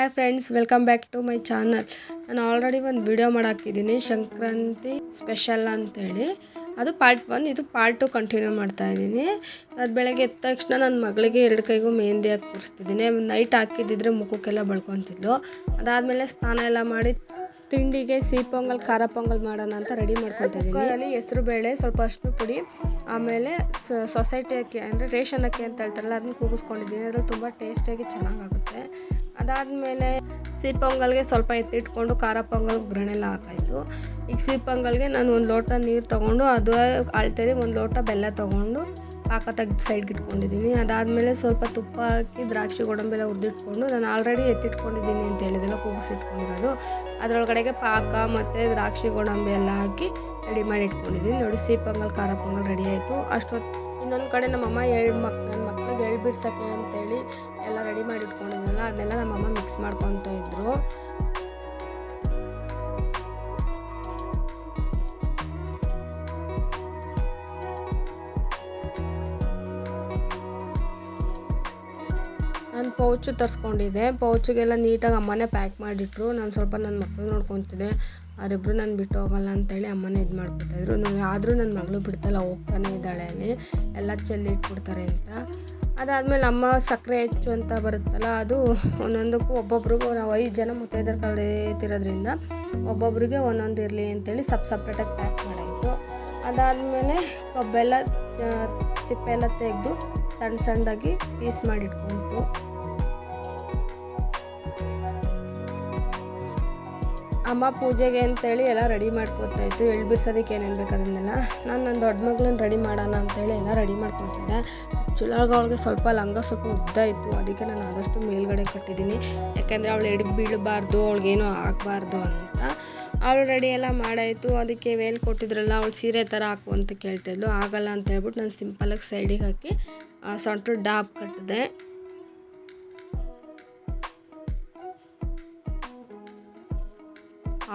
Hi friends welcome back to my channel ನಾನು already ಒಂದು video ಮಾಡಾಕಿದ್ದೀನಿ ಸಂಕ್ರಾಂತಿ ಸ್ಪೆಷಲ್ ಅಂತೇಳಿ. ಅದು ಪಾರ್ಟ್ ಒನ್ ಇದು ಪಾರ್ಟ್ ಟು ಕಂಟಿನ್ಯೂ ಮಾಡ್ತಾ ಇದ್ದೀನಿ. ಅದು ಬೆಳಗ್ಗೆ ಎದ್ದ ತಕ್ಷಣ ನನ್ನ ಮಗಳಿಗೆ ಎರಡು ಕೈಗೂ ಮೆಹಂದಿ ಹಾಕಿ ಕೂರಿಸ್ತಿದ್ದೀನಿ ನೈಟ್ ಹಾಕಿದ್ದಿದ್ರೆ ಮುಖಕ್ಕೆಲ್ಲ ಬಳ್ಕೊತಿದ್ಲು. ಅದಾದಮೇಲೆ ಸ್ನಾನ ಎಲ್ಲ ಮಾಡಿ ತಿಂಡಿಗೆ ಸಿಹಿ ಪೊಂಗಲ್, ಖಾರ ಪೊಂಗಲ್ ಮಾಡೋಣ ಅಂತ ರೆಡಿ ಮಾಡ್ಕೊತಾ ಅಲ್ಲಿ ಹೆಸರು ಬೇಳೆ, ಸ್ವಲ್ಪ ಅಷ್ಟು ಪುಡಿ, ಆಮೇಲೆ ಸೊಸೈಟಿ ಅಕ್ಕಿ ಅಂದರೆ ರೇಷನ್ ಅಕ್ಕಿ ಅಂತ ಹೇಳ್ತಾರಲ್ಲ, ಅದನ್ನ ಕೂಗಿಸ್ಕೊಂಡಿದ್ದೀನಿ. ಅದ್ರಲ್ಲಿ ತುಂಬ ಟೇಸ್ಟಿಯಾಗಿ ಚೆನ್ನಾಗಾಗುತ್ತೆ. ಅದಾದಮೇಲೆ ಸಿಹಿ ಪೊಂಗಲ್ಗೆ ಸ್ವಲ್ಪ ಎತ್ತಿಟ್ಕೊಂಡು ಖಾರ ಪೊಂಗಲ್ ಗ್ರಣೆಲ್ಲ ಹಾಕಾಯಿತು. ಈಗ ಸಿಹಿ ಪೊಂಗಲ್ಗೆ ನಾನು ಒಂದು ಲೋಟ ನೀರು ತೊಗೊಂಡು, ಅದು ಅಳ್ತೇರಿ ಒಂದು ಲೋಟ ಬೆಲ್ಲ ತೊಗೊಂಡು ಪಾಕ ತೆಗೆದು ಸೈಡ್ಗೆ ಇಟ್ಕೊಂಡಿದ್ದೀನಿ ಅದಾದಮೇಲೆ ಸ್ವಲ್ಪ ತುಪ್ಪ ಹಾಕಿ ದ್ರಾಕ್ಷಿ ಗೋಡಂಬಿ ಎಲ್ಲ ಉರಿದಿಟ್ಕೊಂಡು ನಾನು ಆಲ್ರೆಡಿ ಎತ್ತಿಟ್ಕೊಂಡಿದ್ದೀನಿ ಅಂತ ಹೇಳಿದೆಲ್ಲ ಕೂಗಿಸಿಟ್ಕೊಂಡಿರೋದು ಅದರೊಳಗಡೆಗೆ ಪಾಕ ಮತ್ತು ದ್ರಾಕ್ಷಿ ಗೋಡಂಬಿ ಎಲ್ಲ ಹಾಕಿ ರೆಡಿ ಮಾಡಿ ಇಟ್ಕೊಂಡಿದ್ದೀನಿ ನೋಡಿ, ಸಿಹಿ ಪೊಂಗಲ್, ಖಾರ ಪೊಂಗಲ್ ರೆಡಿ ಆಯಿತು. ಅಷ್ಟೊತ್ತು ಇನ್ನೊಂದು ಕಡೆ ನಮ್ಮಮ್ಮ ಎಳ್ ಮಕ್ ನನ್ನ ಮಕ್ಳಿಗೆ ಎಳ್ ಬಿಡ್ಸೋಕ್ಕೆ ಅಂತೇಳಿ ಎಲ್ಲ ರೆಡಿ ಮಾಡಿ ಇಟ್ಕೊಂಡಿದ್ನಲ್ಲ, ಅದನ್ನೆಲ್ಲ ನಮ್ಮಮ್ಮ ಮಿಕ್ಸ್ ಮಾಡ್ಕೊತ ಇದ್ರು. ನಾನು ಪೌಚು ತರಿಸ್ಕೊಂಡಿದ್ದೆ. ಪೌಚಿಗೆಲ್ಲ ನೀಟಾಗಿ ಅಮ್ಮನೇ ಪ್ಯಾಕ್ ಮಾಡಿಟ್ರು. ನಾನು ಸ್ವಲ್ಪ ನನ್ನ ಮಕ್ಕಳು ನೋಡ್ಕೊತಿದ್ದೆ. ಅವರಿಬ್ಬರು ನಾನು ಬಿಟ್ಟು ಹೋಗಲ್ಲ ಅಂತೇಳಿ ಅಮ್ಮನೇ ಇದು ಮಾಡ್ಕೊತಾಯಿದ್ರು ಆದರೂ ನನ್ನ ಮಗಳು ಬಿಡ್ತಲ್ಲ, ಹೋಗ್ತಾನೆ ಇದ್ದಾಳೆ ಅಲ್ಲಿ. ಎಲ್ಲ ಚೆಲ್ಲಿ ಇಟ್ಬಿಡ್ತಾರೆ ಅಂತ. ಅದಾದಮೇಲೆ ಅಮ್ಮ ಸಕ್ಕರೆ ಹೆಚ್ಚು ಅಂತ ಬರುತ್ತಲ್ಲ, ಅದು ಒಂದೊಂದಕ್ಕೂ ಒಬ್ಬೊಬ್ರಿಗೂ ನಾವು ಐದು ಜನ ಮುತ್ತೈದರ ಕಡೆ ಒಬ್ಬೊಬ್ರಿಗೆ ಒಂದೊಂದು ಇರಲಿ ಅಂತೇಳಿ ಸಪ್ ಸಪ್ರೇಟಾಗಿ ಪ್ಯಾಕ್ ಮಾಡಾಯಿತು. ಅದಾದಮೇಲೆ ಕಬ್ಬೆಲ್ಲ ಸಿಪ್ಪೆ ಎಲ್ಲ ತೆಗೆದು ಸಣ್ಣ ಸಣ್ಣದಾಗಿ ಪೀಸ್ ಮಾಡಿಟ್ಕೊಂತು ಅಮ್ಮ ಪೂಜೆಗೆ ಅಂತೇಳಿ ಎಲ್ಲ ರೆಡಿ ಮಾಡ್ಕೊತಾ ಇತ್ತು. ಎಳ್ಳು ಬಿಡ್ಸೋದಕ್ಕೆ ಏನೇನು ಬೇಕು ನಾನು ನನ್ನ ದೊಡ್ಡ ಮಗಳನ್ನ ರೆಡಿ ಮಾಡೋಣ ಅಂತೇಳಿ ಎಲ್ಲ ರೆಡಿ ಮಾಡ್ಕೊತಿದ್ದೆ. ಚುಲಾಗ ಅವಳಿಗೆ ಸ್ವಲ್ಪ ಲಂಗ ಸ್ವಲ್ಪ ಉದ್ದ ಇತ್ತು. ಅದಕ್ಕೆ ನಾನು ಆದಷ್ಟು ಮೇಲ್ಗಡೆ ಕಟ್ಟಿದ್ದೀನಿ. ಯಾಕೆಂದರೆ ಅವಳು ಎಡಿ ಬೀಳಬಾರ್ದು, ಅವಳಿಗೇನು ಆಗಬಾರ್ದು ಅಂತ. ಅವಳು ರೆಡಿ ಎಲ್ಲ ಮಾಡಾಯಿತು. ಅದಕ್ಕೆ ವೇಲ್ ಕೊಟ್ಟಿದ್ರಲ್ಲ, ಅವಳು ಸೀರೆ ಥರ ಹಾಕು ಅಂತ ಕೇಳ್ತಿದ್ಲು ಆಗಲ್ಲ ಅಂತ ಹೇಳ್ಬಿಟ್ಟು ನಾನು ಸಿಂಪಲಾಗಿ ಸೈಡಿಗೆ ಹಾಕಿ ಸೊಂಟು ಡಾಬ್ ಕಟ್ಟಿದೆ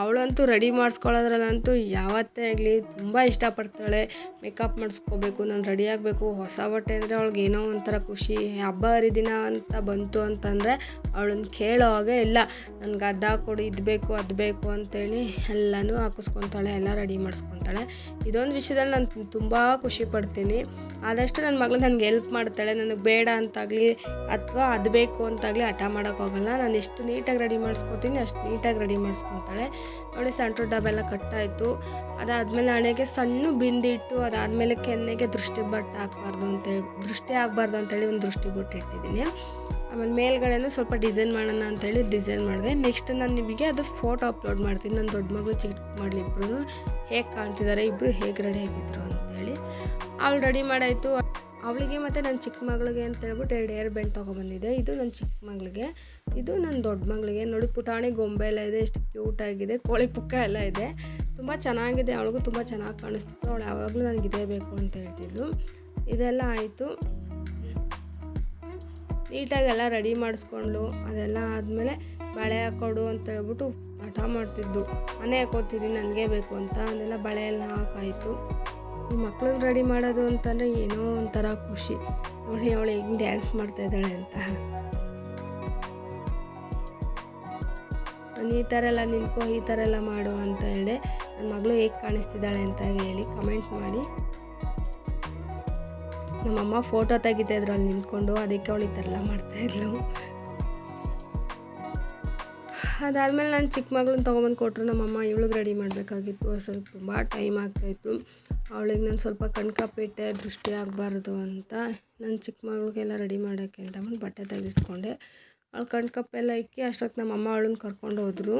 ಅವಳಂತೂ ರೆಡಿ ಮಾಡಿಸ್ಕೊಳ್ಳೋದ್ರಲ್ಲಂತೂ ಯಾವತ್ತೇ ಆಗಲಿ ತುಂಬ ಇಷ್ಟಪಡ್ತಾಳೆ. ಮೇಕಪ್ ಮಾಡಿಸ್ಕೋಬೇಕು, ನಾನು ರೆಡಿ ಆಗಬೇಕು. ಹೊಸ ಬಟ್ಟೆ ಅಂದರೆ ಅವಳಿಗೆ ಏನೋ ಒಂಥರ ಖುಷಿ. ಹಬ್ಬ ಹರಿದಿನ ಅಂತ ಬಂತು ಅಂತಂದರೆ ಅವಳನ್ನ ಕೇಳೋ ಹಾಗೆ ಇಲ್ಲ. ನನಗೆ ಅದು ಕೊಡು, ಇದು ಬೇಕು, ಅದು ಬೇಕು ಅಂತೇಳಿ ಎಲ್ಲನೂ ಹಾಕಿಸ್ಕೊತಾಳೆ ಎಲ್ಲ ರೆಡಿ ಮಾಡಿಸ್ಕೊತಾಳೆ ಇದೊಂದು ವಿಷಯದಲ್ಲಿ ನಾನು ತುಂಬ ಖುಷಿ ಪಡ್ತೀನಿ. ಆದಷ್ಟು ನನ್ನ ಮಗಳು ನನಗೆ ಹೆಲ್ಪ್ ಮಾಡ್ತಾಳೆ. ನನಗೆ ಬೇಡ ಅಂತಾಗಲಿ ಅಥವಾ ಅದು ಬೇಕು ಅಂತಾಗಲಿ ಹಠ ಮಾಡೋಕ್ಕೋಗಲ್ಲ ನಾನು ಎಷ್ಟು ನೀಟಾಗಿ ರೆಡಿ ಮಾಡಿಸ್ಕೊತೀನಿ ಅಷ್ಟು ನೀಟಾಗಿ ರೆಡಿ ಮಾಡಿಸ್ಕೊತಾಳೆ ನೋಡಿ ಸಣ್ಣ ಡಬ್ಬೆಲ್ಲ ಕಟ್ಟಾಯಿತು. ಅದಾದಮೇಲೆ ಹಣೆಗೆ ಸಣ್ಣ ಬಿಂದಿಟ್ಟು, ಅದಾದಮೇಲೆ ಕೆನ್ನೆಗೆ ದೃಷ್ಟಿ ಬಟ್ಟೆ ಹಾಕ್ಬಾರ್ದು ಅಂತೇಳಿ ದೃಷ್ಟಿ ಆಗಬಾರ್ದು ಅಂತೇಳಿ ಒಂದು ದೃಷ್ಟಿ ಬಿಟ್ಟು ಇಟ್ಟಿದ್ದೀನಿ. ಆಮೇಲೆ ಮೇಲ್ಗಡೆನೂ ಸ್ವಲ್ಪ ಡಿಸೈನ್ ಮಾಡೋಣ ಅಂತೇಳಿ ಡಿಸೈನ್ ಮಾಡಿದೆ. ನೆಕ್ಸ್ಟ್ ನಾನು ನಿಮಗೆ ಅದು ಫೋಟೋ ಅಪ್ಲೋಡ್ ಮಾಡ್ತೀನಿ. ನನ್ನ ದೊಡ್ಡ ಮಗಳು ಚಿಕ್ಕ ಮಾಡಲಿ ಇಬ್ಬರು ಹೇಗೆ ಕಾಣ್ತಿದ್ದಾರೆ ಇಬ್ಬರು ಹೇಗೆ ರೆಡಿ ಆಗಿದ್ರು ಅಂತೇಳಿ ಅವಳು ರೆಡಿ ಮಾಡಾಯಿತು. ಅವಳಿಗೆ ಮತ್ತು ನನ್ನ ಚಿಕ್ಕ ಮಗಳಿಗೆ ಅಂತ ಹೇಳ್ಬಿಟ್ಟು ಎರಡು ಏರ್ ಬೆಂಡ್ ತೊಗೊಬಂದಿದ್ದೆ ಇದು ನನ್ನ ಚಿಕ್ಕ ಮಗಳಿಗೆ. ಇದು ನನ್ನ ದೊಡ್ಡ ಮಗಳಿಗೆ. ನೋಡಿ, ಪುಟಾಣಿ ಗೊಂಬೆ ಎಲ್ಲ ಇದೆ. ಎಷ್ಟು ಕ್ಯೂಟಾಗಿದೆ ಕೋಳಿ ಪುಕ್ಕ ಎಲ್ಲ ಇದೆ. ತುಂಬ ಚೆನ್ನಾಗಿದೆ. ಅವಳಿಗೂ ತುಂಬ ಚೆನ್ನಾಗಿ ಕಾಣಿಸ್ತಿತ್ತು. ಅವಳು ಯಾವಾಗಲೂ ನನಗೆ ಇದೇ ಬೇಕು ಅಂತ ಹೇಳ್ತಿದ್ಲು. ಇದೆಲ್ಲ ಆಯಿತು. ನೀಟಾಗಿ ಎಲ್ಲ ರೆಡಿ ಮಾಡಿಸ್ಕೊಂಡು ಅದೆಲ್ಲ ಆದಮೇಲೆ ಬಳೆ ಹಾಕೊಡು ಅಂತ ಹೇಳ್ಬಿಟ್ಟು ಹಠ ಮಾಡ್ತಿದ್ದು ಮನೆ ಹಾಕೋತಿದ್ದೀನಿ. ನನಗೆ ಬೇಕು ಅಂತ. ಅದೆಲ್ಲ ಬಳೆ ಎಲ್ಲ ಹಾಕಾಯಿತು ಮಕ್ಳಿಗೆ ರೆಡಿ ಮಾಡೋದು ಅಂತಂದರೆ ಏನೋ ಒಂಥರ ಖುಷಿ. ನೋಡಿ ಅವಳು ಹೆಂಗೆ ಡ್ಯಾನ್ಸ್ ಮಾಡ್ತಾ ಇದ್ದಾಳೆ ಅಂತ. ನಾನು ಈ ಥರ ಎಲ್ಲ ನಿಂತ್ಕೊ, ಈ ಥರ ಎಲ್ಲ ಮಾಡು ಅಂತ ಹೇಳಿದೆ. ನನ್ನ ಮಗಳು ಹೇಗೆ ಕಾಣಿಸ್ತಿದ್ದಾಳೆ ಅಂತ ಹೇಳಿ ಕಮೆಂಟ್ ಮಾಡಿ. ನಮ್ಮಮ್ಮ ಫೋಟೋ ತೆಗಿತಾಯಿದ್ರು ಅಲ್ಲಿ ನಿಂತ್ಕೊಂಡು, ಅದಕ್ಕೆ ಅವಳು ಈ ಥರ ಎಲ್ಲ ಮಾಡ್ತಾಯಿದ್ಲು ಅದಾದಮೇಲೆ ನಾನು ಚಿಕ್ಕ ಮಗಳನ್ನ ತೊಗೊಂಬಂದು ಕೊಟ್ಟರು ನಮ್ಮಮ್ಮ, ಇವಳಿಗೆ ರೆಡಿ ಮಾಡಬೇಕಾಗಿತ್ತು. ಅಷ್ಟೊಂದು ತುಂಬ ಟೈಮ್ ಆಗ್ತಾಯಿತ್ತು ಅವಳಿಗೆ ನಾನು ಸ್ವಲ್ಪ ಕಣ್ಕಾಪಿಟ್ಟೆ, ದೃಷ್ಟಿ ಆಗಬಾರ್ದು ಅಂತ. ನನ್ನ ಚಿಕ್ಕ ಮಗಳಿಗೆಲ್ಲ ರೆಡಿ ಮಾಡೋಕ್ಕೆ ಅಂತ ಬಂದು ಬಟ್ಟೆ ತೆಗೆದಿಟ್ಕೊಂಡೆ ಅವಳು ಕಣ್ಕಪ್ಪೆಲ್ಲ ಇಕ್ಕಿ ಅಷ್ಟೊತ್ತು ನಮ್ಮಮ್ಮ ಅವಳನ್ನ ಕರ್ಕೊಂಡು ಹೋದರು.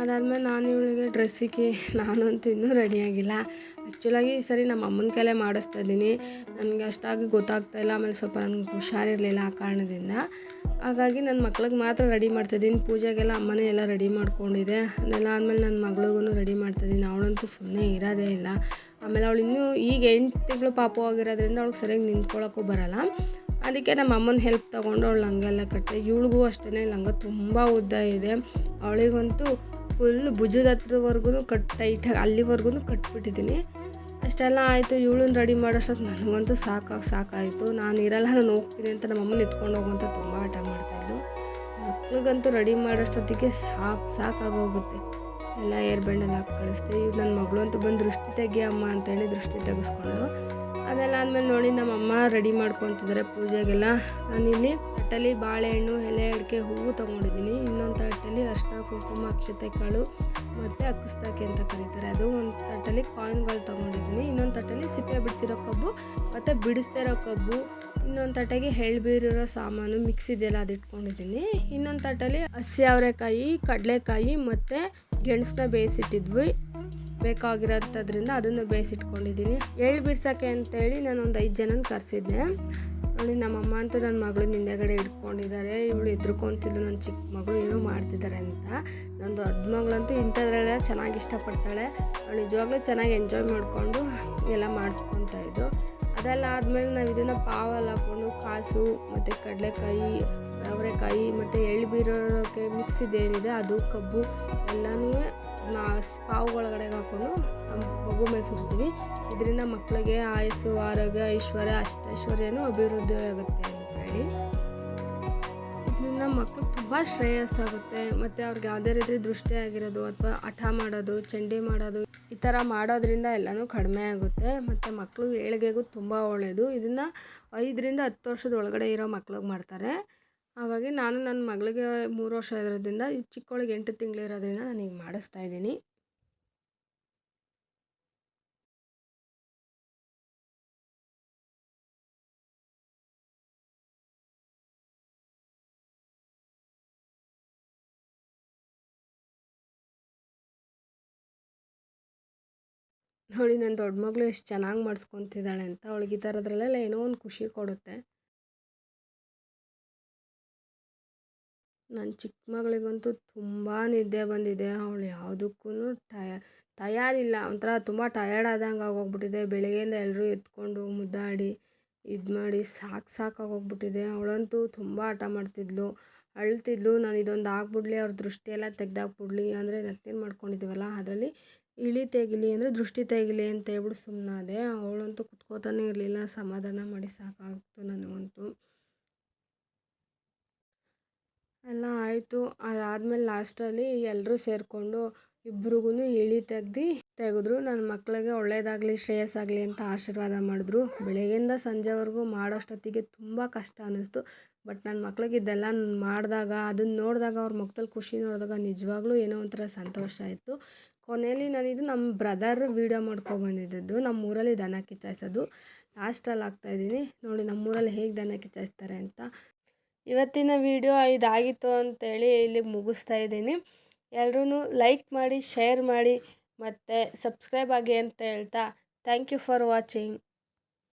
ಅದಾದಮೇಲೆ ನಾನು ಇವಳಿಗೆ ಡ್ರೆಸ್ಸಿಗೆ ನಾನಂತೂ ಇನ್ನೂ ರೆಡಿಯಾಗಿಲ್ಲ ಆ್ಯಕ್ಚುಲಾಗಿ ಈ ಸರಿ ನಮ್ಮ ಅಮ್ಮನ ಕೈಲೇ ಮಾಡಿಸ್ತಾ ಇದ್ದೀನಿ. ನನಗೆ ಅಷ್ಟಾಗಿ ಗೊತ್ತಾಗ್ತಾ ಇಲ್ಲ, ಆಮೇಲೆ ಸ್ವಲ್ಪ ನನಗೆ ಹುಷಾರಿರಲಿಲ್ಲ ಆ ಕಾರಣದಿಂದ. ಹಾಗಾಗಿ ನನ್ನ ಮಕ್ಳಿಗೆ ಮಾತ್ರ ರೆಡಿ ಮಾಡ್ತಾಯಿದ್ದೀನಿ ಪೂಜೆಗೆಲ್ಲ ಅಮ್ಮನೇ ಎಲ್ಲ ರೆಡಿ ಮಾಡ್ಕೊಂಡಿದೆ. ಅದೆಲ್ಲ ಆದಮೇಲೆ ನನ್ನ ಮಗಳಿಗೂ ರೆಡಿ ಮಾಡ್ತಾಯಿದ್ದೀನಿ ಅವಳಂತೂ ಸುಮ್ಮನೆ ಇರೋದೇ ಇಲ್ಲ. ಆಮೇಲೆ ಅವಳು ಇನ್ನೂ ಈಗ ಎಂಟು ತಿಂಗಳು ಪಾಪ ಆಗಿರೋದ್ರಿಂದ ಅವಳಿಗೆ ಸರಿಯಾಗಿ ನಿಂತ್ಕೊಳ್ಳೋಕ್ಕೂ ಬರಲ್ಲ. ಅದಕ್ಕೆ ನಮ್ಮ ಅಮ್ಮನ ಹೆಲ್ಪ್ ತೊಗೊಂಡು ಅವಳು ಲಂಗೆಲ್ಲ ಕಟ್ಟೆ ಇವಳಿಗೂ ಅಷ್ಟೇ ಲಂಗ ತುಂಬ ಉದ್ದ ಇದೆ. ಅವಳಿಗಂತೂ ಫುಲ್ ಭುಜದ ಹತ್ರವರೆಗೂ ಕಟ್ ಟೈಟಾಗಿ ಅಲ್ಲಿವರೆಗೂ ಕಟ್ಬಿಟ್ಟಿದ್ದೀನಿ. ಅಷ್ಟೆಲ್ಲ ಆಯಿತು, ಇವಳನ್ನ ರೆಡಿ ಮಾಡೋಷ್ಟೊತ್ತು ನನಗಂತೂ ಸಾಕಾಗಿ ಸಾಕಾಯಿತು. ನಾನು ಇರಲ್ಲ, ನಾನು ಹೋಗ್ತೀನಿ ಅಂತ ನಮ್ಮ ಅಮ್ಮನ ಎತ್ಕೊಂಡು ಹೋಗುವಂಥ ತುಂಬ ಆಟ ಮಾಡ್ತಾಯಿದ್ದು ಮಕ್ಳಿಗಂತೂ ರೆಡಿ ಮಾಡೋಷ್ಟೊತ್ತಿಗೆ ಸಾಕು ಸಾಕಾಗೋಗುತ್ತೆ ಎಲ್ಲ ಏರ್ ಹಾಕಿ ಕಳಿಸ್ದೆ. ಇವ್ರು ನನ್ನ ಮಗಳು ಅಂತೂ ಬಂದು ದೃಷ್ಟಿ ತೆಗಿಯಮ್ಮ ಅಂತೇಳಿ ದೃಷ್ಟಿ ತೆಗೆಸ್ಕೊಂಡು ಅದೆಲ್ಲ ಆದಮೇಲೆ ನೋಡಿ ನಮ್ಮಮ್ಮ ರೆಡಿ ಮಾಡ್ಕೊತಿದ್ದಾರೆ ಪೂಜೆಗೆಲ್ಲ. ನಾನಿಲ್ಲಿ ತಟ್ಟಲ್ಲಿ ಬಾಳೆಹಣ್ಣು, ಎಲೆ, ಅಡಿಕೆ ಹೂವು ತೊಗೊಂಡಿದ್ದೀನಿ. ಇನ್ನೊಂದು ತಟ್ಟಲ್ಲಿ ಅರ್ಶಿನ ಕುಂಕುಮ, ಅಕ್ಷತೆ, ಕಾಳು ಮತ್ತು ಅಕ್ಕಸ್ತಾಕಿ ಅಂತ ಕರೀತಾರೆ. ಅದು ಒಂದು ತಟ್ಟಲ್ಲಿ ಕಾಯಿನ್ಗಳು ತೊಗೊಂಡಿದ್ದೀನಿ. ಇನ್ನೊಂದು ತಟ್ಟಲ್ಲಿ ಸಿಪ್ಪೆ ಬಿಡಿಸಿರೋ ಕಬ್ಬು ಮತ್ತು ಬಿಡಿಸ್ತಾ ಇರೋ ಕಬ್ಬು. ಇನ್ನೊಂದು ತಟ್ಟೆಗೆ ಎಳ್ಬೀರಿರೋ ಸಾಮಾನು ಮಿಕ್ಸ್ ಇದೆಯಲ್ಲ ಅದು ಇಟ್ಕೊಂಡಿದ್ದೀನಿ. ಇನ್ನೊಂದು ತಟ್ಟಲ್ಲಿ ಹಸಿ ಅವರೆಕಾಯಿ, ಕಡಲೆಕಾಯಿ ಮತ್ತು ಗೆಣಸನ್ನ ಬೇಯಿಸಿಟ್ಟಿದ್ವಿ. ಬೇಕಾಗಿರೋಂಥದ್ರಿಂದ ಅದನ್ನು ಬೇಯಿಸಿಟ್ಕೊಂಡಿದ್ದೀನಿ. ಎಳ್ಳು ಬಿಡ್ಸೋಕ್ಕೆ ಅಂತೇಳಿ ಒಂದು ಐದು ಜನನ ಕರೆಸಿದ್ದೆ. ನೋಡಿ, ನಮ್ಮಮ್ಮ ಅಂತೂ ನನ್ನ ಮಗಳು ಹಿಂದೆಗಡೆ ಇಟ್ಕೊಂಡಿದ್ದಾರೆ ಇವಳು ಎದ್ರುಕೊಂತಿದ್ದು ನನ್ನ ಚಿಕ್ಕ ಮಗಳು ಏನೋ ಮಾಡ್ತಿದ್ದಾರೆ ಅಂತ. ನನ್ನ ದೊಡ್ಡ ಮಗಳಂತೂ ಇಂಥದ್ರೆಲ್ಲ ಚೆನ್ನಾಗಿ ಇಷ್ಟಪಡ್ತಾಳೆ. ಅವಳು ನಿಜವಾಗ್ಲೂ ಚೆನ್ನಾಗಿ ಎಂಜಾಯ್ ಮಾಡಿಕೊಂಡು ಎಲ್ಲ ಮಾಡಿಸ್ಕೊತಾ ಇದ್ದು. ಅದೆಲ್ಲ ಆದಮೇಲೆ ನಾವು ಇದನ್ನು ಪಾವಲ್ಲಿ ಹಾಕ್ಕೊಂಡು ಕಾಸು ಮತ್ತು ಕಡಲೆಕಾಯಿ, ಅವರೆಕಾಯಿ ಮತ್ತು ಎಳ್ಳು ಬೀರೋಕ್ಕೆ ಮಿಕ್ಸ್ ಇದೇನಿದೆ ಅದು ಕಬ್ಬು ಎಲ್ಲನೂ ನಾ ಒಳಗಡೆಗೆ ಹಾಕೊಂಡು ಮಗು ಮೇಲೆ ಸುರಿತೀವಿ ಇದರಿಂದ ಮಕ್ಕಳಿಗೆ ಆಯಸ್ಸು, ಆರೋಗ್ಯ, ಐಶ್ವರ್ಯ, ಅಷ್ಟೈಶ್ವರ್ಯನೂ ಅಭಿವೃದ್ಧಿ ಆಗುತ್ತೆ ಅಂತ ಹೇಳಿ. ಇದರಿಂದ ಮಕ್ಕಳು ತುಂಬ ಶ್ರೇಯಸ್ಸಾಗುತ್ತೆ. ಮತ್ತು ಅವ್ರಿಗೆ ಯಾವುದೇ ರೀತಿ ದೃಷ್ಟಿ ಆಗಿರೋದು ಅಥವಾ ಹಠ ಮಾಡೋದು, ಚಂಡಿ ಮಾಡೋದು ಈ ಥರ ಮಾಡೋದ್ರಿಂದ ಎಲ್ಲನೂ ಕಡಿಮೆ ಆಗುತ್ತೆ. ಮತ್ತು ಮಕ್ಕಳು ಏಳಿಗೆಗೂ ತುಂಬ ಒಳ್ಳೆಯದು. ಇದನ್ನು ಐದರಿಂದ ಹತ್ತು ವರ್ಷದ ಒಳಗಡೆ ಇರೋ ಮಕ್ಳಿಗೆ ಮಾಡ್ತಾರೆ. ಹಾಗಾಗಿ ನಾನು ನನ್ನ ಮಗಳಿಗೆ ಮೂರು ವರ್ಷ ಇರೋದ್ರಿಂದ ಈ ಚಿಕ್ಕವಳಿಗೆ ಎಂಟು ತಿಂಗಳು ಇರೋದ್ರಿಂದ ನಾನು ಈಗ ಮಾಡಿಸ್ತಾ ಇದ್ದೀನಿ. ನೋಡಿ ನನ್ನ ದೊಡ್ಡ ಮಗಳು ಎಷ್ಟು ಚೆನ್ನಾಗಿ ಮಾಡಿಸ್ಕೊತಿದ್ದಾಳೆ ಅಂತ ಅವಳಿಗೆ ಈ ಥರದ್ರಲ್ಲೆಲ್ಲ ಏನೋ ಒಂದು ಖುಷಿ ಕೊಡುತ್ತೆ. ನನ್ನ ಚಿಕ್ಕ ಮಗಳಿಗಂತೂ ತುಂಬ ನಿದ್ದೆ ಬಂದಿದೆ. ಅವಳು ಯಾವುದಕ್ಕೂ ಟಯ ತಯಾರಿಲ್ಲ. ಒಂಥರ ತುಂಬ ಟಯರ್ಡ್ ಆದಂಗೆ ಆಗೋಗ್ಬಿಟ್ಟಿದೆ. ಬೆಳಗ್ಗೆಯಿಂದ ಎಲ್ಲರೂ ಎತ್ಕೊಂಡು ಮುದ್ದಾಡಿ, ಇದು ಮಾಡಿ ಸಾಕು ಸಾಕಾಗೋಗ್ಬಿಟ್ಟಿದೆ ಅವಳಂತೂ ತುಂಬ ಆಟ ಮಾಡ್ತಿದ್ಲು. ಅಳ್ತಿದ್ಲು. ನಾನು ಇದೊಂದು ಆಗ್ಬಿಡ್ಲಿ, ಅವ್ರ ದೃಷ್ಟಿ ಎಲ್ಲ ತೆಗ್ದಾಕ್ಬಿಡ್ಲಿ ಅಂದರೆ ನತ್ತೇನು ಮಾಡ್ಕೊಂಡಿದ್ದೀವಲ್ಲ ಅದರಲ್ಲಿ ಇಳಿ ತೆಗಿಲಿ ಅಂದರೆ ದೃಷ್ಟಿ ತೆಗಿಲಿ ಅಂತ ಹೇಳ್ಬಿಟ್ಟು ಸುಮ್ಮನಾದೆ ಅವಳಂತೂ ಕುತ್ಕೋತಾನೆ ಇರಲಿಲ್ಲ. ಸಮಾಧಾನ ಮಾಡಿ ಸಾಕಾಗ್ತು ನನಗಂತೂ. ಎಲ್ಲ ಆಯಿತು. ಅದಾದಮೇಲೆ ಲಾಸ್ಟಲ್ಲಿ ಎಲ್ಲರೂ ಸೇರಿಕೊಂಡು ಇಬ್ರಿಗೂ ಇಳಿ ತೆಗ್ದು ತೆಗೆದ್ರು. ನನ್ನ ಮಕ್ಕಳಿಗೆ ಒಳ್ಳೆಯದಾಗಲಿ ಶ್ರೇಯಸ್ಸಾಗಲಿ ಅಂತ ಆಶೀರ್ವಾದ ಮಾಡಿದ್ರು. ಬೆಳಗ್ಗೆಯಿಂದ ಸಂಜೆವರೆಗೂ ಮಾಡೋಷ್ಟೊತ್ತಿಗೆ ತುಂಬ ಕಷ್ಟ ಅನ್ನಿಸ್ತು. ಬಟ್ ನನ್ನ ಮಕ್ಳಿಗೆ ಇದೆಲ್ಲ ಮಾಡಿದಾಗ ಅದನ್ನು ನೋಡಿದಾಗ, ಅವ್ರ ಮುಖದಲ್ಲಿ ಖುಷಿ ನೋಡಿದಾಗ ನಿಜವಾಗ್ಲೂ ಏನೋ ಒಂಥರ ಸಂತೋಷ ಆಯಿತು. ಕೊನೆಯಲ್ಲಿ ನಾನಿದು ನಮ್ಮ ಬ್ರದರ್ ವೀಡಿಯೋ ನಮ್ಮ ಊರಲ್ಲಿ ದನ ಕಿಚ್ಚಾಯಿಸೋದು. ಲಾಸ್ಟಲ್ಲಿ ಹಾಕ್ತಾಯಿದ್ದೀನಿ ನೋಡಿ, ನಮ್ಮೂರಲ್ಲಿ ಹೇಗೆ ದನ ಕಿಚ್ಚಾಯಿಸ್ತಾರೆ ಅಂತ. ಇವತ್ತಿನ ವಿಡಿಯೋ ಇದಾಗಿತ್ತು ಅಂತೇಳಿ ಇಲ್ಲಿ ಮುಗಿಸ್ತಾ ಇದ್ದೀನಿ. ಎಲ್ಲರೂ ಲೈಕ್ ಮಾಡಿ, ಶೇರ್ ಮಾಡಿ ಮತ್ತು ಸಬ್ಸ್ಕ್ರೈಬ್ ಆಗಿ ಅಂತ ಹೇಳ್ತಾ ಥ್ಯಾಂಕ್ ಯು ಫಾರ್ ವಾಚಿಂಗ್.